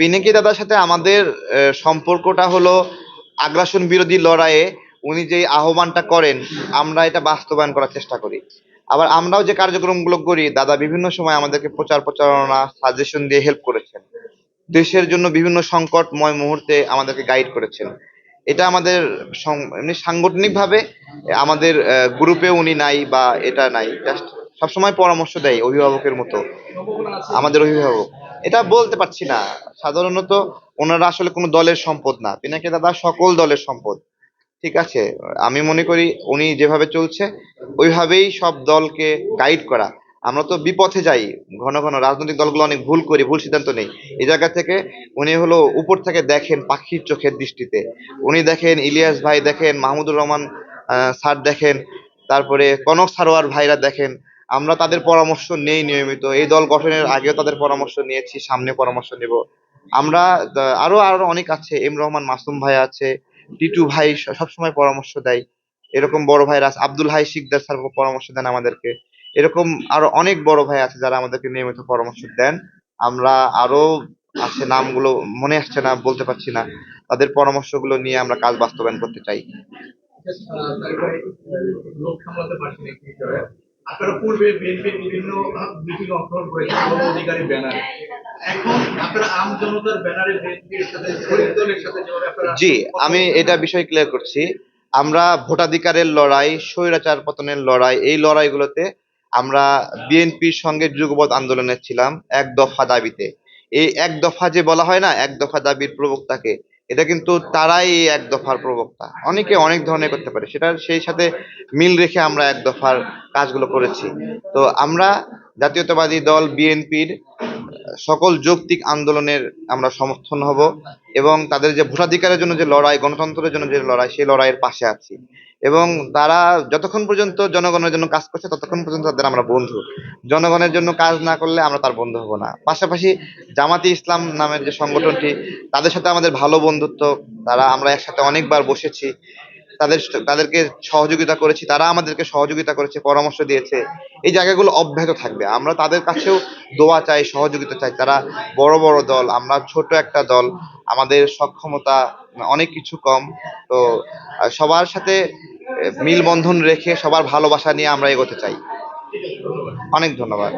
পিনাকি দাদার সাথে আমাদের সম্পর্কটা হলো আগ্রাসন বিরোধী লড়াইয়ে উনি যে আহ্বানটা করেন, আমরা এটা বাস্তবায়ন করার চেষ্টা করি। আবার আমরাও যে কার্যক্রমগুলো করি, দাদা বিভিন্ন সময় আমাদেরকে প্রচার প্রচারণা সাজেশন দিয়ে হেল্প করেছেন। দেশের জন্য বিভিন্ন সংকটময় মুহূর্তে আমাদেরকে গাইড করেছেন। এটা আমাদের এমনি সাংগঠনিকভাবে আমাদের গ্রুপে উনি নাই বা এটা নাই। জাস্ট সবসময় পরামর্শ দেয় অভিভাবকের মতো। আমাদের অভিভাবক। এটা বলতে পারছি না। সাধারণত ওনারা আসলে কোনো দলের সম্পদ না। পিনাকি দাদা সকল দলের সম্পদ। ঠিক আছে? আমি মনে করি উনি যেভাবে চলছে, ওইভাবেই সব দলকে গাইড করা। আমরা তো বিপথে যাই, ঘন ঘন রাজনৈতিক দলগুলো অনেক ভুল করি, ভুল সিদ্ধান্ত নেই। এই জায়গা থেকে উনি হলো উপর থেকে দেখেন পাখির চোখের দৃষ্টিতে। উনি দেখেন ইলিয়াস ভাই দেখেন, মাহমুদুর রহমান স্যার দেখেন, তারপরে কনক সারোয়ার ভাইরা দেখেন। আমরা তাদের পরামর্শ নেই নিয়মিত। এই দল গঠনের আগেও তাদের পরামর্শ নিয়েছি, সামনে পরামর্শ নেব। আমরা আরও আরও অনেক আছে। এম রহমান মাসুম ভাই আছে, টিটু ভাই সবসময় পরামর্শ দেয়। এরকম বড় ভাইরা আছে আব্দুল হাই শিকদার স্যার পরামর্শ দেন আমাদেরকে। এরকম আরও অনেক বড় ভাই আছে যারা আমাদেরকে নিয়মিত পরামর্শ দেন। আমরা আরও আছে নামগুলো মনে আসছে না, বলতে পারছি না। তাদের পরামর্শগুলো নিয়ে আমরা কাজ বাস্তবায়ন করতে চাই। আপনারা পূর্বে বিএনপির বিভিন্ন মিটিং অংশগ্রহণ করেছেন অধিকারী ব্যানারে। জি, আমি এটা বিষয় ক্লিয়ার করছি। আমরা ভোটাধিকারের লড়াই, স্বৈরাচার পতনের লড়াই, এই লড়াইগুলোতে আমরা বিএনপির সঙ্গে যুগপৎ আন্দোলনে ছিলাম এক দফা দাবিতে। এই এক দফা যে বলা হয় না, এক দফা দাবির প্রবক্তাকে, এটা কিন্তু তারাই এই এক দফার প্রবক্তা। অনেকে অনেক ধরনের করতে পারে, সেটার সেই সাথে মিল রেখে আমরা এক দফার কাজগুলো করেছি। তো আমরা জাতীয়তাবাদী দল, বিএনপির সকল যৌক্তিক আন্দোলনের আমরা সমর্থন হব এবং তাদের যে ভোটাধিকারের জন্য যে লড়াই, গণতন্ত্রের জন্য যে লড়াই, সেই লড়াইয়ের পাশে আছি। এবং তারা যতক্ষণ পর্যন্ত জনগণের জন্য কাজ করছে, ততক্ষণ পর্যন্ত তাদের আমরা বন্ধু। জনগণের জন্য কাজ না করলে আমরা তার বন্ধু হব না। পাশাপাশি জামাতি ইসলাম নামের যে সংগঠনটি, তাদের সাথে আমাদের ভালো বন্ধুত্ব, তারা আমরা একসাথে অনেকবার বসেছি। তাদের তাদেরকে সহযোগিতা করেছি, তারা আমাদেরকে সহযোগিতা করেছে, পরামর্শ দিয়েছে। এই জায়গাগুলো অব্যাহত থাকবে। আমরা তাদের কাছেও দোয়া চাই, সহযোগিতা চাই। তারা বড় বড় দল, আমরা ছোট একটা দল, আমাদের সক্ষমতা অনেক কিছু কম। তো সবার সাথে মিলবন্ধন রেখে সবার ভালোবাসা নিয়ে আমরা এগোতে চাই। অনেক ধন্যবাদ।